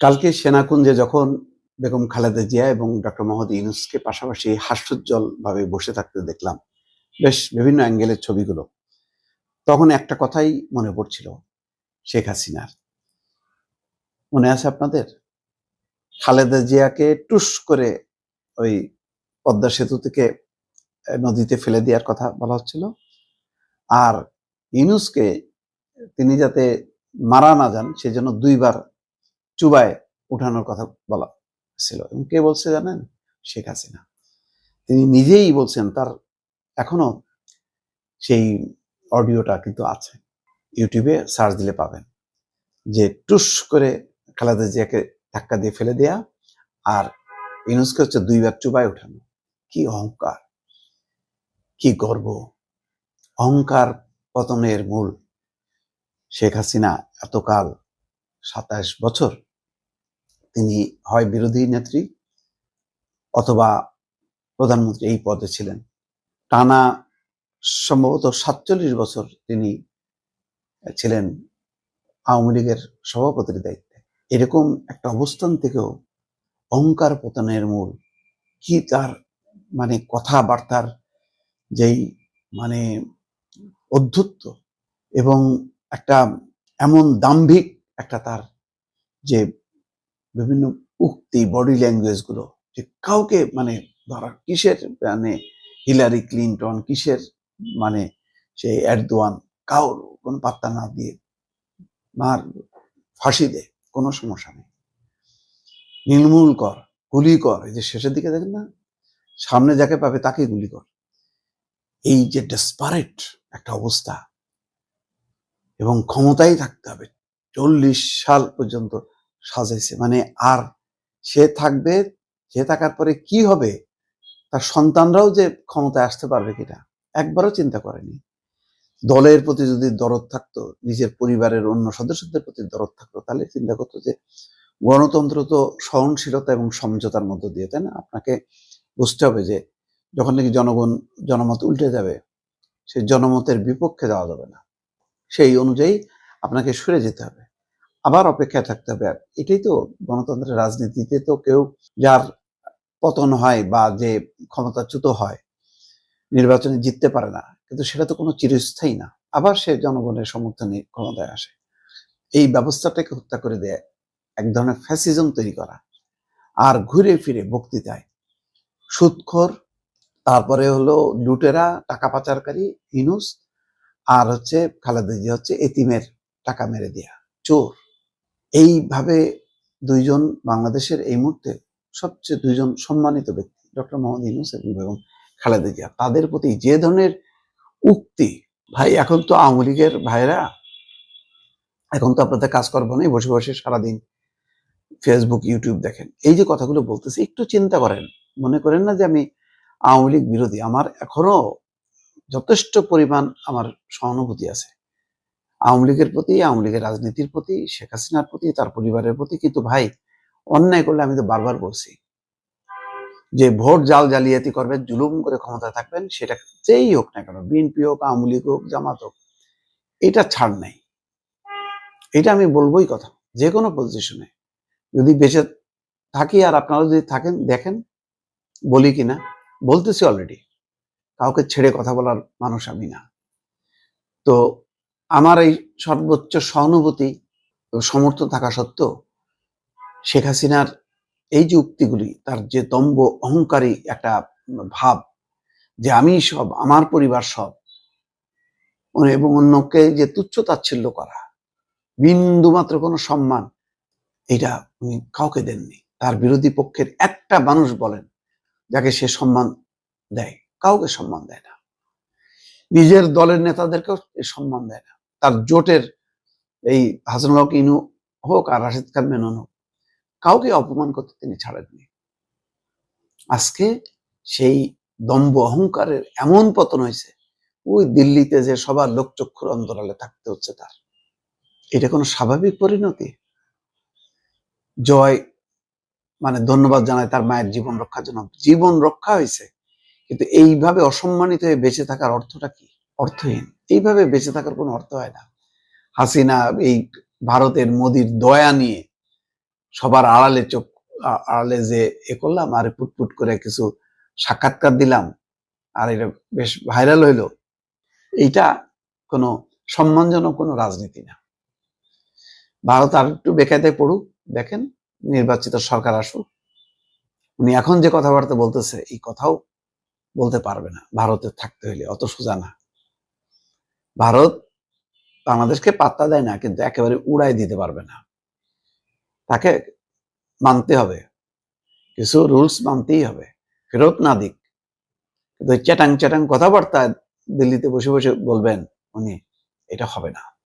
কালকে সেনাকুঞ্জে যখন বেগম খালেদা জিয়া এবং ডক্টর মোহাম্মদ ইউনুসকে পাশাপাশি হাস্যোজ্জ্বল ভাবে বসে থাকতে দেখলাম, বেশ বিভিন্ন অ্যাঙ্গেলের ছবিগুলো, তখন একটা কথাই মনে পড়ছিল, শেখ হাসিনার। মনে আছে আপনাদের? খালেদা জিয়াকে টুস করে ওই পদ্মা সেতু থেকে নদীতে ফেলে দেওয়ার কথা বলা হচ্ছিল, আর ইউনুসকে তিনি যাতে মারা না যান, সেজন্য দুইবার চুবায় উঠানোর কথা বলা ছিল এবং কে বলছে জানেন? শেখ হাসিনা। তিনি নিজেই বলছেন তার এখনও সেই অডিওটা কিন্তু আছে। ইউটিউবে সার্চ দিলে পাবেন। যে টুস করে খালেদা জিয়াকে ধাক্কা দিয়ে ফেলে দেয়া আর ইউনুসকে হচ্ছে দুইবার চুবায় উঠানো। কি অহংকার, কি গর্ব। অহংকার পতনের মূল শেখ হাসিনা এতকাল সাতাশ বছর তিনি হয় বিরোধী নেত্রী অথবা প্রধানমন্ত্রী এই পদে ছিলেন। টানা সম্ভবত সাতচল্লিশ বছর তিনি ছিলেন আওয়ামী লীগের সভাপতির দায়িত্বে। এরকম একটা অবস্থান থেকেও অহংকার পতনের মূল কি তার মানে কথাবার্তার যেই মানে অধ্যত্ব এবং একটা এমন দাম্ভিক একটা তার যে বিভিন্ন উক্তি বডি ল্যাঙ্গুয়েজগুলো যে কাউকে মানে ধরা কিসের মানে হিলারি ক্লিনটন কিসের মানে সেই এরদোয়ান কাউর কোনো পাত্তা না দিয়ে মার, ফাঁসি দে, কোনো সমস্যা নেই। নির্মূল কর, গুলি কর, এই যে শেষের দিকে দেখেন না? সামনে যাকে পাবে তাকে গুলি কর। এই যে ডেসপারেট একটা অবস্থা, এবং ক্ষমতাই থাকতে হবে, চল্লিশ সাল পর্যন্ত সাজাইছে। মানে আর সে থাকবে, সে থাকার পরে কি হবে? তার সন্তানরাও যে ক্ষমতায় আসতে পারবে কিনা, একবারও চিন্তা করেনি। দলের প্রতি যদি দরদ থাকতো, নিজের পরিবারের অন্য সদস্যদের প্রতি দরদ থাকতো, তাহলে চিন্তা করতো যে গণতন্ত্র তো সহনশীলতা এবং সমঝোতার মধ্য দিয়ে, তাই না? আপনাকে বুঝতে হবে যে যখন নাকি জনগণ, জনমত উল্টে যাবে সেই জনমতের বিপক্ষে যাওয়া যাবে না। সেই অনুযায়ী আপনাকে সরে যেতে হবে। আবার অপেক্ষায় থাকতে হবে। এটাই তো গণতন্ত্রের রাজনীতিতে তো কেউ যার পতন হয় বা যে ক্ষমতাচ্যুত হয়, নির্বাচনে জিততে পারে না, কিন্তু সেটা তো কোনো চিরস্থায়ী না। আবার সে জনগণের সমর্থনে ক্ষমতায় আসে। এই ব্যবস্থাটাকে হত্যা করে দেয়, এক ধরনের ফ্যাসিজম তৈরি করা, আর ঘুরে ফিরে বক্তৃতায়। সুৎখর, তারপরে হলো লুটেরা, টাকা পাচারকারী, ইনুস, আর হচ্ছে খালেদা জিয়া হচ্ছে এতিমের টাকা মেরে দেয়া, চোর। এইভাবে দুইজন বাংলাদেশের এই মুহূর্তে সবচেয়ে দুইজন সম্মানিত ব্যক্তি, ডক্টর মোহাম্মদ ইউনুস এবং বেগম খালেদা জিয়া। তাদের প্রতি যে ধরনের উক্তি, ভাই, এখন তো আওয়ামী লীগের ভাইরা এখন তো আপনাদের কাজ করব না বসে বসে সারাদিন ফেসবুক ইউটিউব দেখেন। এই যে কথাগুলো বলতেছি, একটু চিন্তা করেন। মনে করেন না যে আমি আওয়ামী লীগ বিরোধী? আমার এখনও যথেষ্ট পরিমাণ আমার সহানুভূতি আছে। আওয়ামী লীগের প্রতি, আওয়ামী লীগের রাজনীতির প্রতি, শেখ হাসিনার প্রতি, তার পরিবারের প্রতি। কিন্তু ভাই, অন্যায় করলে আমি তো বারবার বলছি যে ভোট জাল জালিয়াতি করবেন, জুলুম করে ক্ষমতায় থাকবেন, সেটা যেই হোক না কেন, বিএনপি হোক, আওয়ামী লীগ হোক, জামাত হোক, এটা ছাড় নাই। এটা আমি বলবোই কথা, যে কোনো পজিশনে যদি বেঁচে থাকি আর আপনারা যদি থাকেন, দেখেন, বলি কিনা, বলতেছি অলরেডি কাউকে ছেড়ে কথা বলার মানুষ আমি না। তো আমার এই সর্বোচ্চ সহানুভূতি ও সমর্থন থাকা সত্ত্বেও শেখ হাসিনার এই যে উক্তিগুলি, তার যে দম্ভ অহংকারী একটা ভাব, যে আমি সব, আমার পরিবার সব, এবং অন্যকে যে তুচ্ছ তাচ্ছিল্য করা, বিন্দু মাত্র কোনো সম্মান এটা উনি কাউকে দেননি। তার বিরোধী পক্ষের একটা মানুষ বলেন, যাকে সে সম্মান দেয়, কাউকে সম্মান দেয় না। নিজের দলের নেতাদেরকেও সম্মান দেয় না। তার জোটের এই হাসানুল হক ইনু হোক আর রাশিদ খান মেনন হোক, কাউকে অপমান করতে তিনি ছাড়েননি। আজকে সেই দম্ভ অহংকারের এমন পতন হয়েছে, ওই দিল্লিতে যে সবার লোকচক্ষুর অন্তরালে থাকতে হচ্ছে তার। এটা কোনো স্বাভাবিক পরিণতি? জয় মানে ধন্যবাদ জানায় তার মায়ের জীবন রক্ষার জন্য। জীবন রক্ষা হয়েছে, কিন্তু এইভাবে অসম্মানিত হয়ে বেঁচে থাকার অর্থটা কি? অর্থহীন। এইভাবে বেঁচে থাকার কোনো অর্থ হয় না। হাসিনা এই ভারতের মোদির দয়া নিয়ে সবার আড়ালে চোখ আড়ালে যে এ করলাম আর পুটপুট করে কিছু সাক্ষাৎকার দিলাম আর এটা বেশ ভাইরাল হইল, এইটা কোনো সম্মানজনক কোনো রাজনীতি না। ভারত আর একটু বেকায়দায় পড়ুক, দেখেন নির্বাচিত সরকার আসুক। উনি এখন যে কথাবার্তা বলতেছে, এই কথাও বলতে পারবে না। ভারতে থাকতে হইলে, অত সোজা না। ভারত বাংলাদেশকে পাত্তা দেয় না, কিন্তু একেবারে উড়াই দিতে পারবে না। তাকে মানতে হবে। কিছু রুলস মানতেই হবে। ফেরত না দিক। কিন্তু চ্যাটাং চ্যাটাং কথাবার্তা দিল্লিতে বসে বসে বলবেন উনি, এটা হবে না।